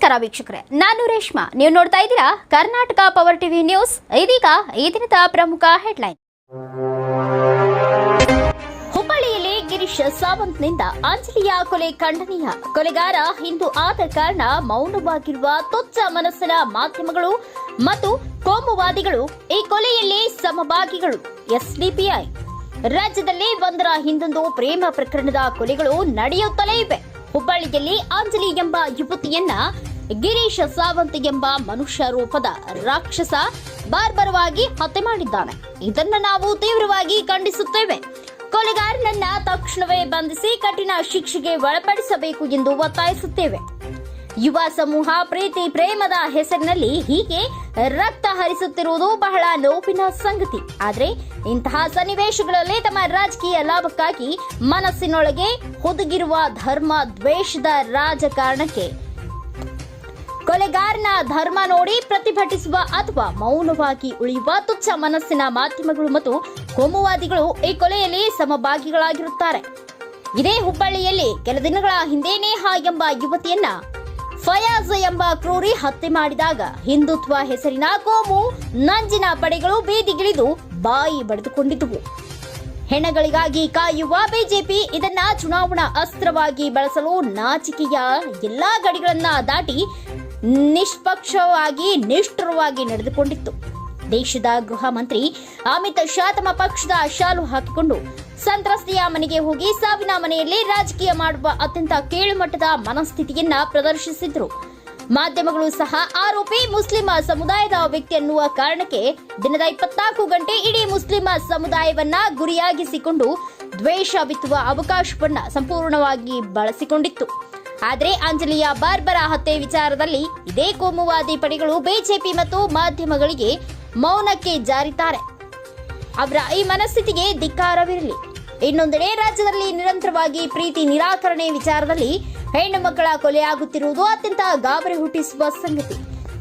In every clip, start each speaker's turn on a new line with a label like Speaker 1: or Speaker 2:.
Speaker 1: ನಮಸ್ಕಾರ ವೀಕ್ಷಕರೇ, ನಾನು ರೇಷ್ಮಾ. ನೀವು ನೋಡ್ತಾ ಇದ್ದೀರಾ ಕರ್ನಾಟಕ ಪವರ್ ಟಿವಿ ನ್ಯೂಸ್ ಇದೀಗ ಈ ದಿನದ ಪ್ರಮುಖ ಹೆಡ್ಲೈನ್ ಹುಬ್ಬಳ್ಳಿಯಲ್ಲಿ ಗಿರೀಶ್ ಸಾವಂತ್ನಿಂದ ಅಂಜಲಿಯ ಕೊಲೆ ಖಂಡನೀಯ. ಕೊಲೆಗಾರ ಹಿಂದೂ ಆದ ಕಾರಣ ಮೌನವಾಗಿರುವ ತುಚ್ಚ ಮನಸ್ಸಿನ ಮಾಧ್ಯಮಗಳು ಮತ್ತು ಕೋಮುವಾದಿಗಳು ಈ ಕೊಲೆಯಲ್ಲಿ ಸಮಭಾಗಿಗಳು, ಎಸ್ಡಿಪಿಐ. ರಾಜ್ಯದಲ್ಲಿ ಒಂದರ ಹಿಂದೊಂದು ಪ್ರೇಮ ಪ್ರಕರಣದ ಕೊಲೆಗಳು ನಡೆಯುತ್ತಲೇ ಇವೆ. ಹುಬ್ಬಳ್ಳಿಯಲ್ಲಿ ಅಂಜಲಿ ಎಂಬ ಯುವತಿಯನ್ನ ಗಿರೀಶ್ ಸಾವಂತ್ ಎಂಬ ಮನುಷ್ಯ ರೂಪದ ರಾಕ್ಷಸ ಬಾರ್ಬರವಾಗಿ ಹತ್ಯೆ ಮಾಡಿದ್ದಾನೆ. ಇದನ್ನ ನಾವು ತೀವ್ರವಾಗಿ ಖಂಡಿಸುತ್ತೇವೆ. ಕೊಲೆಗಾರನನ್ನ ತಕ್ಷಣವೇ ಬಂಧಿಸಿ ಕಠಿಣ ಶಿಕ್ಷೆಗೆ ಒಳಪಡಿಸಬೇಕು ಎಂದು ಒತ್ತಾಯಿಸುತ್ತೇವೆ. ಯುವ ಸಮೂಹ ಪ್ರೀತಿ ಪ್ರೇಮದ ಹೆಸರಿನಲ್ಲಿ ಹೀಗೆ ರಕ್ತ ಹರಿಸುತ್ತಿರುವುದು ಬಹಳ ನೋವಿನ ಸಂಗತಿ. ಆದ್ರೆ ಇಂತಹ ಸನ್ನಿವೇಶಗಳಲ್ಲಿ ತಮ್ಮ ರಾಜಕೀಯ ಲಾಭಕ್ಕಾಗಿ ಮನಸ್ಸಿನೊಳಗೆ ಹುದುಗಿರುವ ಧರ್ಮ ದ್ವೇಷದ ರಾಜಕಾರಣಕ್ಕೆ ಕೊಲೆಗಾರನ ಧರ್ಮ ನೋಡಿ ಪ್ರತಿಭಟಿಸುವ ಅಥವಾ ಮೌನವಾಗಿ ಉಳಿಯುವ ತುಚ್ಛ ಮನಸ್ಸಿನ ಮಾಧ್ಯಮಗಳು ಮತ್ತು ಕೋಮುವಾದಿಗಳು ಈ ಕೊಲೆಯಲ್ಲಿ ಸಮಭಾಗಿಗಳಾಗಿರುತ್ತಾರೆ. ಇದೇ ಹುಬ್ಬಳ್ಳಿಯಲ್ಲಿ ಕೆಲ ದಿನಗಳ ಹಿಂದೆ ನೇಹಾ ಎಂಬ ಯುವತಿಯನ್ನ ಫಯಾಜ್ ಎಂಬ ಕ್ರೂರಿ ಹತ್ಯೆ ಮಾಡಿದಾಗ ಹಿಂದುತ್ವ ಹೆಸರಿನ ಕೋಮು, ನಂಜಿನ ಪಡೆಗಳು ಬೀದಿಗಿಳಿದು ಬಾಯಿ ಬಡಿದುಕೊಂಡಿದ್ದುವು. ಹೆಣಗಳಿಗಾಗಿ ಕಾಯುವ ಬಿಜೆಪಿ ಇದನ್ನ ಚುನಾವಣಾ ಅಸ್ತ್ರವಾಗಿ ಬಳಸಲು ನಾಚಿಕೆಯ ಎಲ್ಲಾ ಗಡಿಗಳನ್ನ ದಾಟಿ ನಿಷ್ಪಕ್ಷವಾಗಿ ನಿಷ್ಠುರವಾಗಿ ನಡೆದುಕೊಂಡಿತ್ತು. ದೇಶದ ಗೃಹ ಮಂತ್ರಿ ಅಮಿತ್ ಶಾ ತಮ್ಮ ಪಕ್ಷದ ಶಾಲು ಹಾಕಿಕೊಂಡು ಸಂತ್ರಸ್ತೆಯ ಮನೆಗೆ ಹೋಗಿ ಸಾವಿನ ಮನೆಯಲ್ಲಿ ರಾಜಕೀಯ ಮಾಡುವ ಅತ್ಯಂತ ಕೇಳುಮಟ್ಟದ ಮನಸ್ಥಿತಿಯನ್ನ ಪ್ರದರ್ಶಿಸಿದ್ರು. ಮಾಧ್ಯಮಗಳು ಸಹ ಆರೋಪಿ ಮುಸ್ಲಿಂ ಸಮುದಾಯದ ವ್ಯಕ್ತಿ ಎನ್ನುವ ಕಾರಣಕ್ಕೆ ದಿನದ ಇಪ್ಪತ್ನಾಲ್ಕು ಗಂಟೆ ಇಡೀ ಮುಸ್ಲಿಂ ಸಮುದಾಯವನ್ನ ಗುರಿಯಾಗಿಸಿಕೊಂಡು ದ್ವೇಷ ಬಿತ್ತುವ ಅವಕಾಶವನ್ನ ಸಂಪೂರ್ಣವಾಗಿ ಬಳಸಿಕೊಂಡಿತ್ತು. ಆದರೆ ಅಂಜಲಿಯ ಬಾರ್ಬರ ಹತ್ಯೆ ವಿಚಾರದಲ್ಲಿ ಇದೇ ಕೋಮುವಾದಿ ಪಡೆಗಳು ಬಿಜೆಪಿ ಮತ್ತು ಮಾಧ್ಯಮಗಳಿಗೆ ಮೌನಕ್ಕೆ ಜಾರಿತಾರೆ ಅವರ ಈ ಮನಸ್ಥಿತಿಗೆ ಧಿಕ್ಕಾರವಿರಲಿ. ಇನ್ನೊಂದೆಡೆ ರಾಜ್ಯದಲ್ಲಿ ನಿರಂತರವಾಗಿ ಪ್ರೀತಿ ನಿರಾಕರಣೆ ವಿಚಾರದಲ್ಲಿ ಹೆಣ್ಣು ಮಕ್ಕಳ ಕೊಲೆಯಾಗುತ್ತಿರುವುದು ಅತ್ಯಂತ ಗಾಬರಿ ಹುಟ್ಟಿಸುವ ಸಂಗತಿ.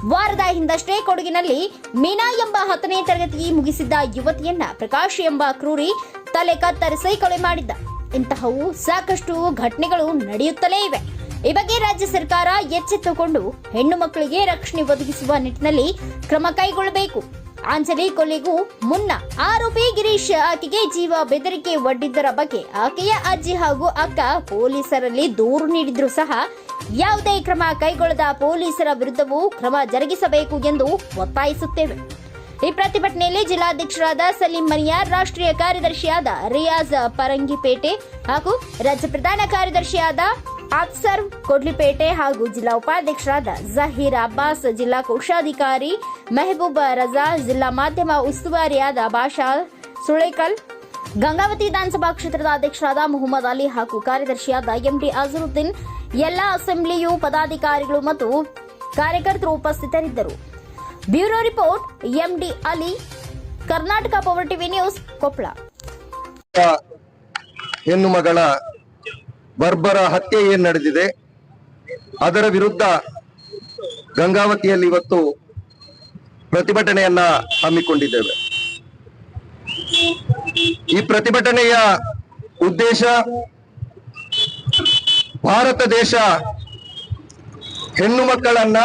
Speaker 1: ವಾರದ ಹಿಂದಷ್ಟೇ ಕೊಡಗಿನಲ್ಲಿ ಮೀನಾ ಎಂಬ ಹತ್ತನೇ ತರಗತಿ ಮುಗಿಸಿದ್ದ ಯುವತಿಯನ್ನ ಪ್ರಕಾಶ್ ಎಂಬ ಕ್ರೂರಿ ತಲೆ ಕತ್ತರಿಸಿ ಕೊಲೆ ಮಾಡಿದ್ದ. ಇಂತಹವು ಸಾಕಷ್ಟು ಘಟನೆಗಳು ನಡೆಯುತ್ತಲೇ ಇವೆ. ಈ ಬಗ್ಗೆ ರಾಜ್ಯ ಸರ್ಕಾರ ಎಚ್ಚೆತ್ತುಕೊಂಡು ಹೆಣ್ಣು ಮಕ್ಕಳಿಗೆ ರಕ್ಷಣೆ ಒದಗಿಸುವ ನಿಟ್ಟಿನಲ್ಲಿ ಕ್ರಮ ಕೈಗೊಳ್ಳಬೇಕು. ಆಂಜಲಿ ಕೊಲೆಗೂ ಮುನ್ನ ಆರೋಪಿ ಗಿರೀಶ್ ಆಕೆಗೆ ಜೀವ ಬೆದರಿಕೆ ಒಡ್ಡಿದ್ದರ ಬಗ್ಗೆ ಆಕೆಯ ಅಜ್ಜಿ ಹಾಗೂ ಅಕ್ಕ ಪೊಲೀಸರಲ್ಲಿ ದೂರು ನೀಡಿದ್ರು ಸಹ ಯಾವುದೇ ಕ್ರಮ ಕೈಗೊಳ್ಳದ ಪೊಲೀಸರ ವಿರುದ್ಧವೂ ಕ್ರಮ ಜರುಗಿಸಬೇಕು ಎಂದು ಒತ್ತಾಯಿಸುತ್ತೇವೆ. ಈ ಪ್ರತಿಭಟನೆಯಲ್ಲಿ ಜಿಲ್ಲಾಧ್ಯಕ್ಷರಾದ ಸಲೀಂ ಮನಿಯಾರ್ ರಾಷ್ಟ್ರೀಯ ಕಾರ್ಯದರ್ಶಿಯಾದ ರಿಯಾಜ್ ಪರಂಗಿಪೇಟೆ ಹಾಗೂ ರಾಜ್ಯ ಪ್ರಧಾನ ಕಾರ್ಯದರ್ಶಿಯಾದ ಅಫ್ಸರ್ ಕೊಡ್ಲಿಪೇಟೆ ಹಾಗೂ ಜಿಲ್ಲಾ ಉಪಾಧ್ಯಕ್ಷರಾದ ಜಹೀರ್ ಅಬ್ಬಾಸ್, ಜಿಲ್ಲಾ ಕೋಶಾಧಿಕಾರಿ ಮೆಹಬೂಬ್ ರಜಾ, ಜಿಲ್ಲಾ ಮಾಧ್ಯಮ ಉಸ್ತುವಾರಿಯಾದ ಬಾಷಾ ಸುಳೇಕಲ್, ಗಂಗಾವತಿ ವಿಧಾನಸಭಾ ಕ್ಷೇತ್ರದ ಅಧ್ಯಕ್ಷರಾದ ಮೊಹಮ್ಮದ್ ಅಲಿ ಹಾಗೂ ಕಾರ್ಯದರ್ಶಿಯಾದ ಎಂಡಿ ಅಜರುದ್ದೀನ್, ಎಲ್ಲಾ ಅಸೆಂಬ್ಲಿಯು ಪದಾಧಿಕಾರಿಗಳು ಮತ್ತು ಕಾರ್ಯಕರ್ತರು ಉಪಸ್ಥಿತರಿದ್ದರು. Bureau report, MD Ali, Karnataka power TV news Koppal
Speaker 2: ಹೆಣ್ಣು ಮಗಳ ಬರ್ಬರ ಹತ್ಯೆ ಏನ್ ನಡೆದಿದೆ? ಅದರ ವಿರುದ್ಧ ಗಂಗಾವತಿಯಲ್ಲಿ ಇವತ್ತು ಪ್ರತಿಭಟನೆಯನ್ನ ಹಮ್ಮಿಕೊಂಡಿದ್ದೇವೆ. ಈ ಪ್ರತಿಭಟನೆಯ ಉದ್ದೇಶ ಭಾರತ ದೇಶ ಹೆಣ್ಣು ಮಕ್ಕಳನ್ನ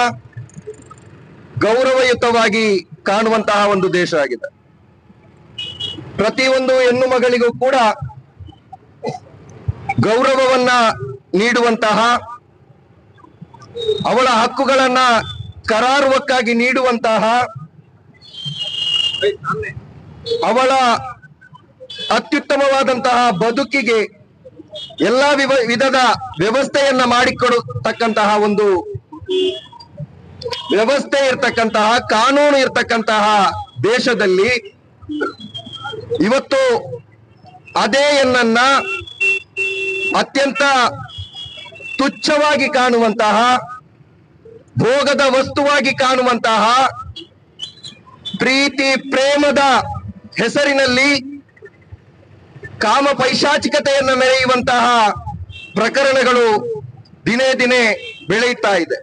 Speaker 2: ಗೌರವಯುತವಾಗಿ ಕಾಣುವಂತಹ ಒಂದು ದೇಶ ಆಗಿದೆ. ಪ್ರತಿಯೊಂದು ಹೆಣ್ಣು ಮಗಳಿಗೂ ಕೂಡ ಗೌರವವನ್ನ ನೀಡುವಂತಹ, ಅವಳ ಹಕ್ಕುಗಳನ್ನ ಕರಾರುವಕ್ಕಾಗಿ ನೀಡುವಂತಹ ಅವಳ ಅತ್ಯುತ್ತಮವಾದಂತಹ ಬದುಕಿಗೆ ಎಲ್ಲಾ ವಿವ- ವಿಧದ ವ್ಯವಸ್ಥೆಯನ್ನ ಮಾಡಿಕೊಡತಕ್ಕಂತಹ ಒಂದು ವ್ಯವಸ್ಥೆ ಇರ್ತಕ್ಕಂತಹ, ಕಾನೂನು ಇರ್ತಕ್ಕಂತಹ ದೇಶದಲ್ಲಿ ಇವತ್ತು ಅದೇ ಹೆಣ್ಣನ್ನ ಅತ್ಯಂತ ತುಚ್ಛವಾಗಿ ಕಾಣುವಂತಹ, ಭೋಗದ ವಸ್ತುವಾಗಿ ಕಾಣುವಂತಹ ಪ್ರೀತಿ, ಪ್ರೇಮದ ಹೆಸರಿನಲ್ಲಿ ಕಾಮ ಪೈಶಾಚಿಕತೆಯನ್ನು ಮೆರೆಯುವಂತಹ ಪ್ರಕರಣಗಳು ದಿನೇ ದಿನೇ ಬೆಳೆಯುತ್ತಾ ಇದೆ.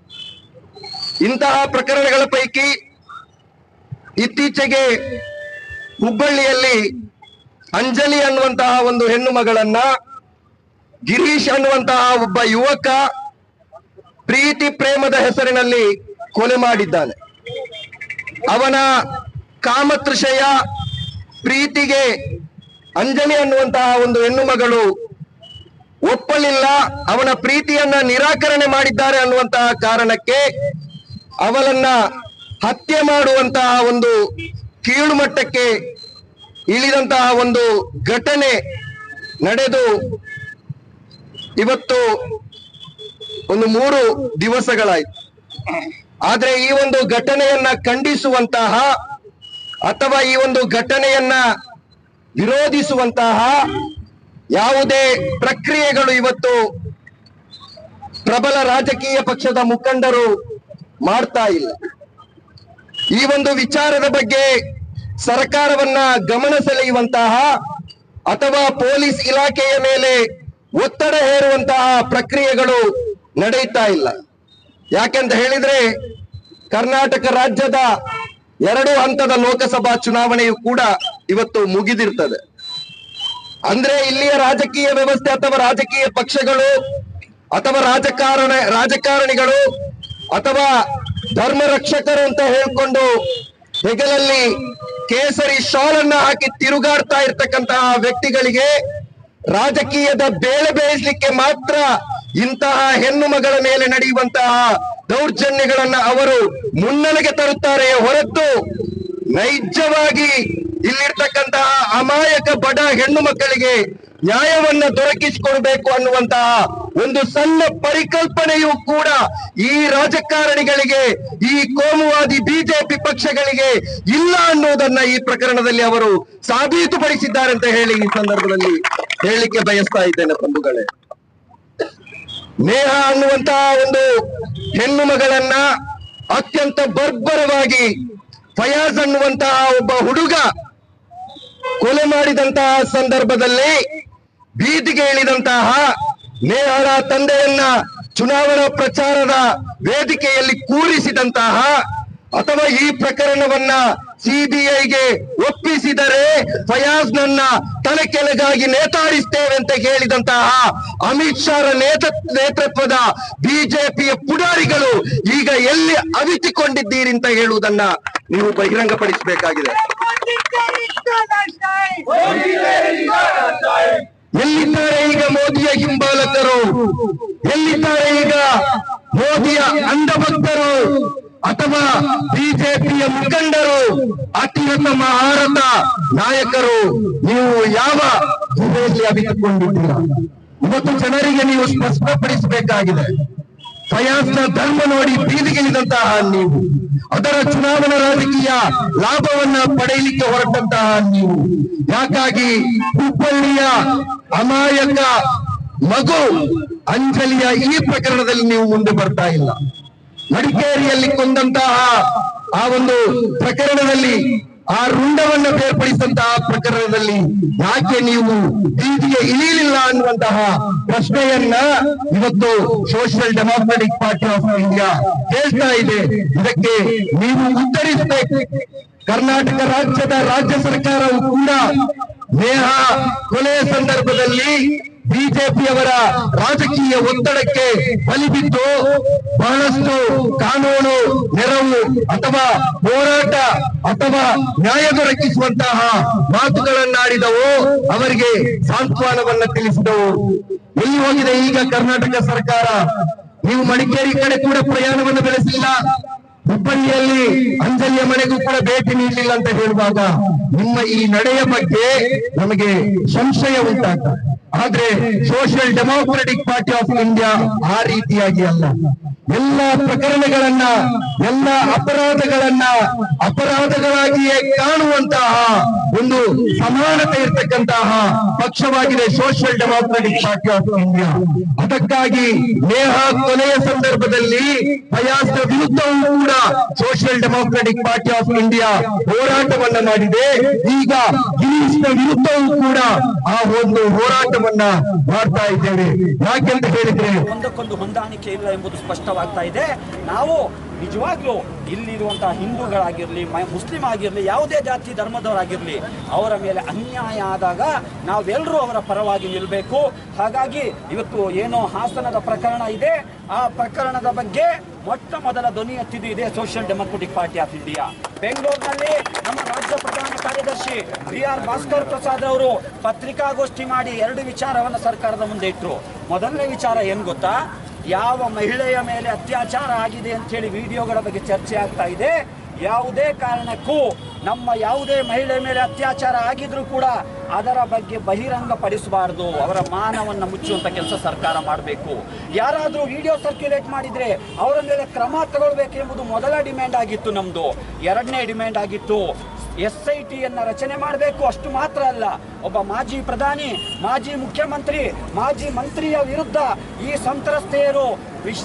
Speaker 2: ಇಂತಹ ಪ್ರಕರಣಗಳ ಪೈಕಿ ಇತ್ತೀಚೆಗೆ ಹುಬ್ಬಳ್ಳಿಯಲ್ಲಿ ಅಂಜಲಿ ಅನ್ನುವಂತಹ ಒಂದು ಹೆಣ್ಣು ಮಗಳನ್ನ ಗಿರೀಶ್ ಅನ್ನುವಂತಹ ಒಬ್ಬ ಯುವಕ ಪ್ರೀತಿ ಪ್ರೇಮದ ಹೆಸರಿನಲ್ಲಿ ಕೊಲೆ ಮಾಡಿದ್ದಾನೆ. ಅವನ ಕಾಮತೃಷಯ ಪ್ರೀತಿಗೆ ಅಂಜಲಿ ಅನ್ನುವಂತಹ ಒಂದು ಹೆಣ್ಣು ಮಗಳು ಒಪ್ಪಲಿಲ್ಲ. ಅವನ ಪ್ರೀತಿಯನ್ನ ನಿರಾಕರಣೆ ಮಾಡಿದ್ದಾರೆ ಅನ್ನುವಂತಹ ಕಾರಣಕ್ಕೆ ಅವಳನ್ನ ಹತ್ಯೆ ಮಾಡುವಂತಹ ಒಂದು ಕೀಳು ಮಟ್ಟಕ್ಕೆ ಇಳಿದಂತಹ ಒಂದು ಘಟನೆ ನಡೆದು ಇವತ್ತು ಒಂದು ಮೂರು ದಿವಸಗಳಾಯ್ತು. ಆದ್ರೆ ಈ ಒಂದು ಘಟನೆಯನ್ನ ಖಂಡಿಸುವಂತಹ ಅಥವಾ ಈ ಒಂದು ಘಟನೆಯನ್ನ ವಿರೋಧಿಸುವಂತಹ ಯಾವುದೇ ಪ್ರಕ್ರಿಯೆಗಳು ಇವತ್ತು ಪ್ರಬಲ ರಾಜಕೀಯ ಪಕ್ಷದ ಮುಖಂಡರು ಮಾಡ್ತಾ ಇಲ್ಲ. ಈ ಒಂದು ವಿಚಾರದ ಬಗ್ಗೆ ಸರ್ಕಾರವನ್ನ ಗಮನ ಸೆಳೆಯುವಂತಹ ಅಥವಾ ಪೊಲೀಸ್ ಇಲಾಖೆಯ ಮೇಲೆ ಒತ್ತಡ ಹೇರುವಂತಹ ಪ್ರಕ್ರಿಯೆಗಳು ನಡೆಯುತ್ತಾ ಇಲ್ಲ. ಯಾಕೆಂತ ಹೇಳಿದ್ರೆ ಕರ್ನಾಟಕ ರಾಜ್ಯದ ಎರಡು ಹಂತದ ಲೋಕಸಭಾ ಚುನಾವಣೆಯು ಕೂಡ ಇವತ್ತು ಮುಗಿದಿರ್ತದೆ. ಅಂದ್ರೆ ಇಲ್ಲಿಯ ರಾಜಕೀಯ ವ್ಯವಸ್ಥೆ ಅಥವಾ ರಾಜಕೀಯ ಪಕ್ಷಗಳು ಅಥವಾ ರಾಜಕಾರಣ, ರಾಜಕಾರಣಿಗಳು ಅಥವಾ ಧರ್ಮ ರಕ್ಷಕರು ಅಂತ ಹೇಳ್ಕೊಂಡು ಹೆಗಲಲ್ಲಿ ಕೇಸರಿ ಶಾಲನ್ನ ಹಾಕಿ ತಿರುಗಾಡ್ತಾ ಇರ್ತಕ್ಕಂತಹ ವ್ಯಕ್ತಿಗಳಿಗೆ ರಾಜಕೀಯದ ಬೇಳೆ ಬೇಯಿಸಲಿಕ್ಕೆ ಮಾತ್ರ ಇಂತಹ ಹೆಣ್ಣು ಮಗಳ ಮೇಲೆ ನಡೆಯುವಂತಹ ದೌರ್ಜನ್ಯಗಳನ್ನ ಅವರು ಮುನ್ನೆಲೆಗೆ ತರುತ್ತಾರೆ ಹೊರತು ನೈಜವಾಗಿ ಇಲ್ಲಿರ್ತಕ್ಕಂತಹ ಅಮಾಯಕ ಬಡ ಹೆಣ್ಣು ಮಕ್ಕಳಿಗೆ ನ್ಯಾಯವನ್ನ ದೊರಕಿಸಿಕೊಡ್ಬೇಕು ಅನ್ನುವಂತಹ ಒಂದು ಸಣ್ಣ ಪರಿಕಲ್ಪನೆಯೂ ಕೂಡ ಈ ರಾಜಕಾರಣಿಗಳಿಗೆ, ಈ ಕೋಮುವಾದಿ ಬಿಜೆಪಿ ಪಕ್ಷಗಳಿಗೆ ಇಲ್ಲ ಅನ್ನೋದನ್ನ ಈ ಪ್ರಕರಣದಲ್ಲಿ ಅವರು ಸಾಬೀತುಪಡಿಸಿದ್ದಾರೆ ಅಂತ ಹೇಳಿ ಈ ಸಂದರ್ಭದಲ್ಲಿ. ಹೇಳಲಿಕ್ಕೆ ಬಯಸ್ತಾ ಇದ್ದೇನೆ ಬಂಧುಗಳೇ. ನೇಹ ಅನ್ನುವಂತಹ ಒಂದು ಹೆಣ್ಣು ಮಗಳನ್ನ ಅತ್ಯಂತ ಬರ್ಬರವಾಗಿ ಫಯಾಜ್ ಅನ್ನುವಂತಹ ಒಬ್ಬ ಹುಡುಗ ಕೊಲೆ ಮಾಡಿದಂತಹ ಸಂದರ್ಭದಲ್ಲಿ ಬೀದಿಗೆ ಇಳಿದಂತಹ ನೇಹರ ತಂದೆಯನ್ನ ಚುನಾವಣಾ ಪ್ರಚಾರದ ವೇದಿಕೆಯಲ್ಲಿ ಕೂರಿಸಿದಂತಹ ಅಥವಾ ಈ ಪ್ರಕರಣವನ್ನ ಸಿಬಿಐಗೆ ಒಪ್ಪಿಸಿದರೆ ಫಯಾಜ್ ನನ್ನ ತಲೆ ಕೆಳಗಾಗಿ ನೇತಾಡಿಸ್ತೇವೆ ಅಂತ ಹೇಳಿದಂತಹ ಅಮಿತ್ ಶಾರ ನೇತ, ನೇತೃತ್ವದ ಬಿಜೆಪಿಯ ಪುಡಾರಿಗಳು ಈಗ ಎಲ್ಲಿ ಅವಿತಿಕೊಂಡಿದ್ದೀರಿ ಅಂತ ಹೇಳುವುದನ್ನ ನೀವು ಬಹಿರಂಗಪಡಿಸಬೇಕಾಗಿದೆ. ಎಲ್ಲಿದ್ದಾರೆ ಈಗ ಮೋದಿಯ ಹಿಂಬಾಲಕರು? ಎಲ್ಲಿದ್ದಾರೆ ಈಗ ಮೋದಿಯ ಅಂಧಭಕ್ತರು ಅಥವಾ ಬಿಜೆಪಿಯ ಮುಖಂಡರು ಅತ್ಯುತ್ತಮ ಮಹಾರಥ ನಾಯಕರು, ನೀವು ಯಾವ ಗುಹೆಯಲ್ಲಿ ಅವಿತುಕೊಂಡಿದ್ದೀರಾ? ಇವತ್ತು ಜನರಿಗೆ ನೀವು ಸ್ಪಷ್ಟಪಡಿಸಬೇಕಾಗಿದೆ. ಫಯಾಜ್ನ ಧರ್ಮ ನೋಡಿ ಬೀದಿಗಿಳಿದಂತಹ ನೀವು, ಅದರ ಚುನಾವಣಾ ರಾಜಕೀಯ ಲಾಭವನ್ನ ಪಡೆಯಲಿಕ್ಕೆ ಹೊರಟಂತಹ ನೀವು. ಯಾಕಾಗಿ ಹುಬ್ಬಳ್ಳಿಯ ಅಮಾಯಕ ಮಗು ಅಂಜಲಿಯ ಈ ಪ್ರಕರಣದಲ್ಲಿ ನೀವು ಮುಂದೆ ಬರ್ತಾ ಇಲ್ಲ. ಮಡಿಕೇರಿಯಲ್ಲಿ ಕೊಂದಂತಹ ಆ ಒಂದು ಪ್ರಕರಣದಲ್ಲಿ, ಆ ರುಂಡವನ್ನ ಬೇರ್ಪಡಿಸಿದಂತಹ ಪ್ರಕರಣದಲ್ಲಿ ಯಾಕೆ ನೀವು ಬೀದಿಗೆ ಇಳಿಯಲಿಲ್ಲ ಅನ್ನುವಂತಹ ಪ್ರಶ್ನೆಯನ್ನ ಇವತ್ತು social democratic party of India ಹೇಳ್ತಾ ಇದೆ. ಇದಕ್ಕೆ ನೀವು ಉತ್ತರಿಸಬೇಕು. ಕರ್ನಾಟಕ ರಾಜ್ಯದ ರಾಜ್ಯ ಸರ್ಕಾರವು ಕೂಡ ನೇಹ ಕೊಲೆಯ ಸಂದರ್ಭದಲ್ಲಿ ಬಿಜೆಪಿಯವರ ರಾಜಕೀಯ ಒತ್ತಡಕ್ಕೆ ಬಲಿಬಿದ್ದು ಬಹಳಷ್ಟು ಕಾನೂನು ನೆರವು ಅಥವಾ ಹೋರಾಟ ಅಥವಾ ನ್ಯಾಯ ದೊರಕಿಸುವಂತಹ ಮಾತುಗಳನ್ನಾಡಿದವು, ಅವರಿಗೆ ಸಾಂತ್ವನವನ್ನ ತಿಳಿಸಿದವು. ಎಲ್ಲಿ ಹೋಗಿದೆ ಈಗ ಕರ್ನಾಟಕ ಸರ್ಕಾರ? ನೀವು ಮಡಿಕೇರಿ ಕಡೆ ಕೂಡ ಪ್ರಯಾಣವನ್ನು ಬೆಳೆಸಿಲ್ಲ. ಹುಬ್ಬಳ್ಳಿಯಲ್ಲಿ ಅಂಜಲಿಯ ಮನೆಗೂ ಕೂಡ ಭೇಟಿ ನೀಡಲಿಲ್ಲ ಅಂತ ಹೇಳುವಾಗ ನಿಮ್ಮ ಈ ನಡೆಯ ಬಗ್ಗೆ ನಮಗೆ ಸಂಶಯ ಉಂಟಾಗ್ತದೆ ಆದ್ರೆ social democratic party of India ಆ ರೀತಿಯಾಗಿ ಅಲ್ಲ. ಎಲ್ಲ ಪ್ರಕರಣಗಳನ್ನ, ಎಲ್ಲ ಅಪರಾಧಗಳನ್ನ, ಅಪರಾಧಗಳಾಗಿಯೇ ಕಾಣುವಂತಹ ಒಂದು ಸಮಾನತೆ ಇರ್ತಕ್ಕಂತಹ ಪಕ್ಷವಾಗಿದೆ social democratic party of India ಅದಕ್ಕಾಗಿ ನೇಹ ಕೊಲೆಯ ಸಂದರ್ಭದಲ್ಲಿ ಪ್ರಯಾಸದ ವಿರುದ್ಧವೂ ಕೂಡ social democratic party of India ಹೋರಾಟವನ್ನ ಮಾಡಿದೆ. ಈಗ ಗಿರೀಶ್ನ ವಿರುದ್ಧವೂ ಕೂಡ ಆ ಒಂದು ಹೋರಾಟವನ್ನ ಮಾಡ್ತಾ ಇದ್ದೇವೆ. ಯಾಕೆಂತ ಹೇಳಿದ್ರೆ
Speaker 3: ಒಂದಕ್ಕೊಂದು ಹೊಂದಾಣಿಕೆ ಇಲ್ಲ ಎಂಬುದು ಸ್ಪಷ್ಟವಾಗ್ತಾ ಇದೆ. ನಾವು ನಿಜವಾಗ್ಲೂ ಇಲ್ಲಿರುವಂತಹ ಹಿಂದೂಗಳಾಗಿರಲಿ ಮುಸ್ಲಿಂ ಆಗಿರಲಿ, ಯಾವುದೇ ಜಾತಿ ಧರ್ಮದವರಾಗಿರಲಿ, ಅವರ ಮೇಲೆ ಅನ್ಯಾಯ ಆದಾಗ ನಾವೆಲ್ಲರೂ ಅವರ ಪರವಾಗಿ ನಿಲ್ಲಬೇಕು ಹಾಗಾಗಿ ಇವತ್ತು ಏನೋ ಹಾಸನದ ಪ್ರಕರಣ ಇದೆ. ಆ ಪ್ರಕರಣದ ಬಗ್ಗೆ ಮೊಟ್ಟ ಮೊದಲ ಧ್ವನಿ ಎತ್ತಿದ್ದು ಇದೆ social democratic party of India ಬೆಂಗಳೂರಿನಲ್ಲಿ ನಮ್ಮ ರಾಜ್ಯ ಪ್ರಧಾನ ಕಾರ್ಯದರ್ಶಿ ಬಿ ಆರ್ ಭಾಸ್ಕರ್ ಪ್ರಸಾದ್ ಅವರು ಪತ್ರಿಕಾಗೋಷ್ಠಿ ಮಾಡಿ ಎರಡು ವಿಚಾರವನ್ನು ಸರ್ಕಾರದ ಮುಂದೆ ಇಟ್ಟರು ಮೊದಲನೇ ವಿಚಾರ ಏನು ಗೊತ್ತಾ? ಯಾವ ಮಹಿಳೆಯ ಮೇಲೆ ಅತ್ಯಾಚಾರ ಆಗಿದೆ ಅಂತೇಳಿ ವಿಡಿಯೋಗಳ ಬಗ್ಗೆ ಚರ್ಚೆ ಆಗ್ತಾ ಇದೆ. ಯಾವುದೇ ಕಾರಣಕ್ಕೂ ನಮ್ಮ ಯಾವುದೇ ಮಹಿಳೆ ಮೇಲೆ ಅತ್ಯಾಚಾರ ಆಗಿದ್ರೂ ಕೂಡ ಅದರ ಬಗ್ಗೆ ಬಹಿರಂಗ ಪಡಿಸಬಾರ್ದು ಅವರ ಮಾನವನ್ನು ಮುಚ್ಚುವಂತ ಕೆಲಸ ಸರ್ಕಾರ ಮಾಡಬೇಕು. ಯಾರಾದರೂ ವಿಡಿಯೋ ಸರ್ಕ್ಯುಲೇಟ್ ಮಾಡಿದ್ರೆ ಅವರ ಮೇಲೆ ಕ್ರಮ ತಗೊಳ್ಬೇಕೆಂಬುದು ಮೊದಲ ಡಿಮ್ಯಾಂಡ್ ಆಗಿತ್ತು ನಮ್ದು. ಎರಡನೇ ಡಿಮ್ಯಾಂಡ್ ಆಗಿತ್ತು. ಎಸ್ ಐ ಟಿಯನ್ನು ರಚನೆ ಮಾಡಬೇಕು ಅಷ್ಟು ಮಾತ್ರ ಅಲ್ಲ. ಒಬ್ಬ ಮಾಜಿ ಪ್ರಧಾನಿ, ಮಾಜಿ ಮುಖ್ಯಮಂತ್ರಿ, ಮಾಜಿ ಮಂತ್ರಿಯ ವಿರುದ್ಧ ಈ ಸಂತ್ರಸ್ತೆಯರು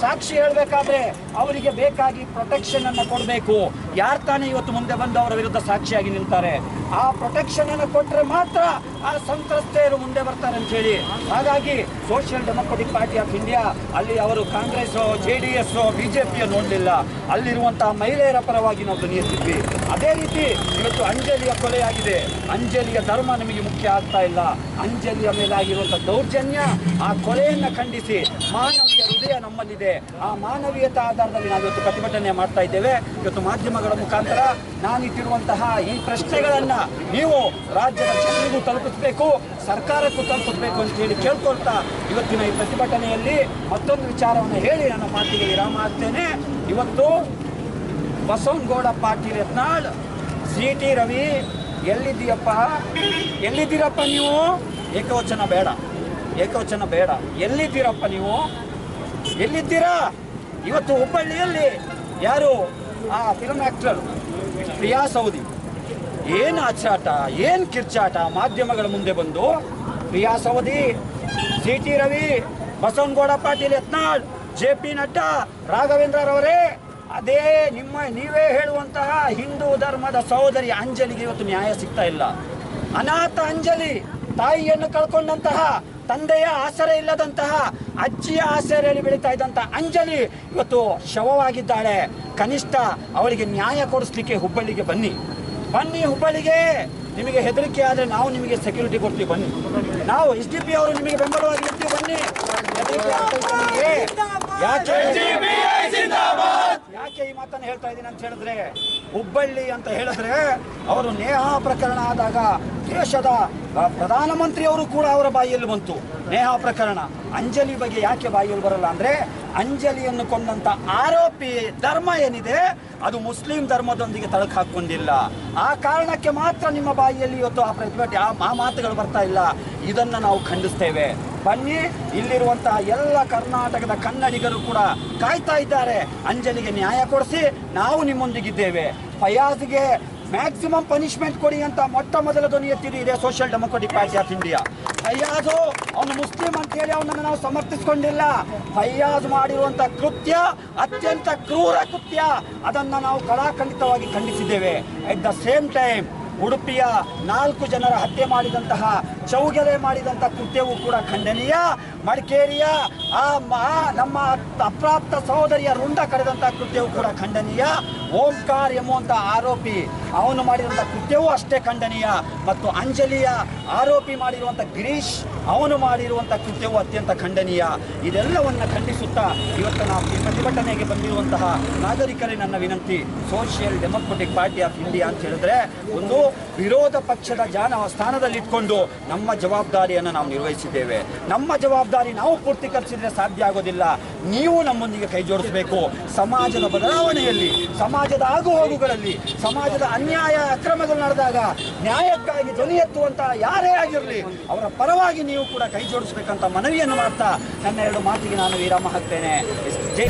Speaker 3: ಸಾಕ್ಷಿ ಹೇಳಬೇಕಾದ್ರೆ ಅವರಿಗೆ ಬೇಕಾಗಿ ಪ್ರೊಟೆಕ್ಷನ್ ಅನ್ನು ಕೊಡಬೇಕು. ಯಾರು ತಾನೇ ಇವತ್ತು ಮುಂದೆ ಬಂದು ಅವರ ವಿರುದ್ಧ ಸಾಕ್ಷಿಯಾಗಿ ನಿಲ್ತಾರೆ? ಆ ಪ್ರೊಟೆಕ್ಷನ್ ಅನ್ನು ಕೊಟ್ಟರೆ ಮಾತ್ರ ಆ ಸಂತ್ರಸ್ತೆಯರು ಮುಂದೆ ಬರ್ತಾರೆ ಅಂತ ಹೇಳಿ. ಹಾಗಾಗಿ social democratic party of India ಅಲ್ಲಿ ಅವರು ಕಾಂಗ್ರೆಸ್ ಜೆ ಡಿ ಎಸ್ ಬಿಜೆಪಿಯ ನೋಡಲಿಲ್ಲ. ಅಲ್ಲಿರುವಂತಹ ಮಹಿಳೆಯರ ಪರವಾಗಿ ನಾವು ಧ್ವನಿ ಎತ್ತಿದ್ವಿ ಅದೇ ರೀತಿ ಇವತ್ತು ಅಂಜಲಿಯ ಕೊಲೆಯಾಗಿದೆ. ಅಂಜಲಿಯ ಧರ್ಮ ನಿಮಗೆ ಮುಖ್ಯ ಆಗ್ತಾ ಇಲ್ಲ. ಅಂಜಲಿಯ ಮೇಲಾಗಿರುವಂಥ ದೌರ್ಜನ್ಯ ಆ ಕೊಲೆಯನ್ನ ಖಂಡಿಸಿ ಮಾನವೀಯ ಹೃದಯ ನಮ್ಮಲ್ಲಿದೆ. ಆ ಮಾನವೀಯತಾ ಆಧಾರದಲ್ಲಿ ನಾವು ಇವತ್ತು ಪ್ರತಿಭಟನೆ ಮಾಡ್ತಾ ಇದ್ದೇವೆ. ಇವತ್ತು ಮಾಧ್ಯಮಗಳ ಮುಖಾಂತರ ನಾನಿಟ್ಟಿರುವಂತಹ ಈ ಪ್ರಶ್ನೆಗಳನ್ನ ನೀವು ರಾಜ್ಯದ ಜನರಿಗೂ ತಲುಪಿಸಬೇಕು, ಸರ್ಕಾರಕ್ಕೂ ತಲುಪಿಸಬೇಕು ಅಂತ ಹೇಳಿ ಕೇಳ್ಕೊಳ್ತಾ ಇವತ್ತಿನ ಈ ಪ್ರತಿಭಟನೆಯಲ್ಲಿ ಮತ್ತೊಂದು ವಿಚಾರವನ್ನು ಹೇಳಿ ನನ್ನ ಮಾತಿಗೆ ವಿರಾಮ ಆಗ್ತೇನೆ ಇವತ್ತು ಬಸವನಗೌಡ ಪಾಟೀಲ್ ಯತ್ನಾಳ್, ಸಿ ಟಿ ರವಿ, ಎಲ್ಲಿದ್ದೀಯಪ್ಪ? ಎಲ್ಲಿದ್ದೀರಪ್ಪ ನೀವು? ಏಕವಚನ ಬೇಡ ಏಕವಚನ ಬೇಡ. ಎಲ್ಲಿದ್ದೀರಪ್ಪ ನೀವು? ಎಲ್ಲಿದ್ದೀರಾ? ಇವತ್ತು ಹುಬ್ಬಳ್ಳಿಯಲ್ಲಿ ಯಾರು? ಆ ಫಿಲ್ಮ್ ಆಕ್ಟರ್ ಪ್ರಿಯಾ ಸೌದಿ. ಏನು ಅಚ್ಚಾಟ ಏನು ಕಿರ್ಚಾಟ? ಮಾಧ್ಯಮಗಳ ಮುಂದೆ ಬಂದು ಪ್ರಿಯಾ Saudi, C T Ravi, Basanagouda Patil Yatnal, J P Nadda ರಾಘವೇಂದ್ರರವರೇ ಅದೇ ನಿಮ್ಮ ನೀವೇ ಹೇಳುವಂತಹ ಹಿಂದೂ ಧರ್ಮದ ಸಹೋದರಿ ಅಂಜಲಿಗೆ ಇವತ್ತು ನ್ಯಾಯ ಸಿಗ್ತಾ ಇಲ್ಲ. ಅನಾಥ ಅಂಜಲಿ ತಾಯಿಯನ್ನು ಕಳ್ಕೊಂಡಂತಹ, ತಂದೆಯ ಆಸರೆ ಇಲ್ಲದಂತಹ, ಅಜ್ಜಿಯ ಆಸರೆಯಲ್ಲಿ ಬೆಳೀತಾ ಇದ್ದಂತಹ ಅಂಜಲಿ ಇವತ್ತು ಶವವಾಗಿದ್ದಾಳೆ. ಕನಿಷ್ಠ ಅವಳಿಗೆ ನ್ಯಾಯ ಕೊಡಿಸ್ಲಿಕ್ಕೆ ಹುಬ್ಬಳ್ಳಿಗೆ ಬನ್ನಿ. ಬನ್ನಿ ಹುಬ್ಬಳ್ಳಿಗೆ. ನಿಮಗೆ ಹೆದರಿಕೆ ಆದರೆ ನಾವು ನಿಮಗೆ ಸೆಕ್ಯೂರಿಟಿ ಕೊಡ್ತೀವಿ, ಬನ್ನಿ. ನಾವು ಎಸ್ ಡಿ ಪಿ ಅವರು ನಿಮಗೆ ಬೆಂಬಲವಾಗಿ ಇರ್ತೀವಿ, ಬನ್ನಿ. ಯಾಕೆ? ಯಾಕೆ ಈ ಮಾತನ್ನು ಹೇಳ್ತಾ ಇದ್ದೀನಿ ಅಂತ ಹೇಳಿದ್ರೆ ಹುಬ್ಬಳ್ಳಿ ಅಂತ ಹೇಳಿದ್ರೆ ಅವರು ನೇಹ ಪ್ರಕರಣ ಆದಾಗ ದೇಶದ ಪ್ರಧಾನಮಂತ್ರಿಯವರು ಕೂಡ ಅವರ ಬಾಯಿಯಲ್ಲಿ ಬಂತು. ನೇಹ ಪ್ರಕರಣ. ಅಂಜಲಿ ಬಗ್ಗೆ ಯಾಕೆ ಬಾಯಿಯಲ್ಲಿ ಬರಲ್ಲ ಅಂದ್ರೆ ಅಂಜಲಿಯನ್ನು ಕೊಂಡಂತ ಆರೋಪಿ ಧರ್ಮ ಏನಿದೆ ಅದು ಮುಸ್ಲಿಂ ಧರ್ಮದೊಂದಿಗೆ ತಳಕು ಹಾಕೊಂಡಿಲ್ಲ. ಆ ಕಾರಣಕ್ಕೆ ಮಾತ್ರ ನಿಮ್ಮ ಬಾಯಿಯಲ್ಲಿ ಇವತ್ತು ಆ ಪ್ರತಿಭಟನೆ ಆ ಮಾತುಗಳು ಬರ್ತಾ ಇಲ್ಲ. ಇದನ್ನ ನಾವು ಖಂಡಿಸ್ತೇವೆ. ಬನ್ನಿ. ಇಲ್ಲಿರುವಂತಹ ಎಲ್ಲ ಕರ್ನಾಟಕದ ಕನ್ನಡಿಗರು ಕೂಡ ಕಾಯ್ತಾ ಇದ್ದಾರೆ. ಅಂಜಲಿಗೆ ನ್ಯಾಯ ಕೊಡಿಸಿ ನಾವು ನಿಮ್ಮೊಂದಿಗಿದ್ದೇವೆ. ಫಯಾಜ್ಗೆ ಮ್ಯಾಕ್ಸಿಮಮ್ ಪನಿಷ್ಮೆಂಟ್ ಕೊಡಿ ಅಂತ ಮೊಟ್ಟ ಮೊದಲ ಧ್ವನಿ ಎತ್ತಿರಿ ಇದೆ social democratic party of India Fayaz ಅವನು ಮುಸ್ಲಿಂ ಅಂತ ಹೇಳಿ ಅವನನ್ನು ನಾವು ಸಮರ್ಥಿಸಿಕೊಂಡಿಲ್ಲ. ಫಯ್ಯಾಜ್ ಮಾಡಿರುವಂಥ ಕೃತ್ಯ, ಅತ್ಯಂತ ಕ್ರೂರ ಕೃತ್ಯ. ಅದನ್ನು ನಾವು ಕಲಾಖಂಡಿತವಾಗಿ ಖಂಡಿಸಿದ್ದೇವೆ. ಅಟ್ ದ ಸೇಮ್ ಟೈಮ್ ಉಡುಪಿಯ ನಾಲ್ಕು ಜನರ ಹತ್ಯೆ ಮಾಡಿದಂತಹ ಚೌಗೆಲೆ ಮಾಡಿದಂಥ ಕೃತ್ಯವು ಕೂಡ ಖಂಡನೀಯ. ಮಡಿಕೇರಿಯ ಆ ನಮ್ಮ ಅಪ್ರಾಪ್ತ ಸಹೋದರಿಯ ರುಂಡ ಕರೆದಂತಹ ಕೃತ್ಯವೂ ಕೂಡ ಖಂಡನೀಯ. ಓಂಕಾರ್ ಎಂಬುವಂಥ ಆರೋಪಿ ಅವನು ಮಾಡಿದಂಥ ಕೃತ್ಯವೂ ಅಷ್ಟೇ ಖಂಡನೀಯ. ಮತ್ತು ಅಂಜಲಿಯ ಆರೋಪಿ ಮಾಡಿರುವಂಥ ಗಿರೀಶ್ ಅವನು ಮಾಡಿರುವಂಥ ಕೃತ್ಯವು ಅತ್ಯಂತ ಖಂಡನೀಯ. ಇದೆಲ್ಲವನ್ನ ಖಂಡಿಸುತ್ತಾ ಇವತ್ತು ನಾವು ಈ ಪ್ರತಿಭಟನೆಗೆ ಬಂದಿರುವಂತಹ ನಾಗರಿಕರೇ ನನ್ನ ವಿನಂತಿ. Social democratic party of India ಅಂತ ಹೇಳಿದ್ರೆ ಒಂದು ವಿರೋಧ ಪಕ್ಷದ ಜಾನ ಸ್ಥಾನದಲ್ಲಿಟ್ಕೊಂಡು ನಮ್ಮ ಜವಾಬ್ದಾರಿಯನ್ನು ನಾವು ನಿರ್ವಹಿಸಿದ್ದೇವೆ. ನಮ್ಮ ಜವಾಬ್ದಾರಿ ನಾವು ಪೂರ್ತಿ ಪೂರ್ತಿಕರಿಸಿದ್ರೆ ಸಾಧ್ಯ ಆಗೋದಿಲ್ಲ. ನೀವು ನಮ್ಮೊಂದಿಗೆ ಕೈ ಜೋಡಿಸಬೇಕು. ಸಮಾಜದ ಬದಲಾವಣೆಯಲ್ಲಿ, ಸಮಾಜದ ಆಗುಹೋಗುಗಳಲ್ಲಿ, ಸಮಾಜದ ಅನ್ಯಾಯ ಅಕ್ರಮಗಳು ನಡೆದಾಗ ನ್ಯಾಯಕ್ಕಾಗಿ ಧ್ವನಿ ಎತ್ತುವಂತಹ ಯಾರೇ ಆಗಿರಲಿ, ಅವರ ಪರವಾಗಿ ನೀವು ಕೂಡ ಕೈ ಜೋಡಿಸಬೇಕಂತ ಮನವಿಯನ್ನು ಮಾಡ್ತಾ ನನ್ನ ಎರಡು ಮಾತಿಗೆ ನಾನು ವಿರಾಮ ಹಾಕ್ತೇನೆ. ಜೈ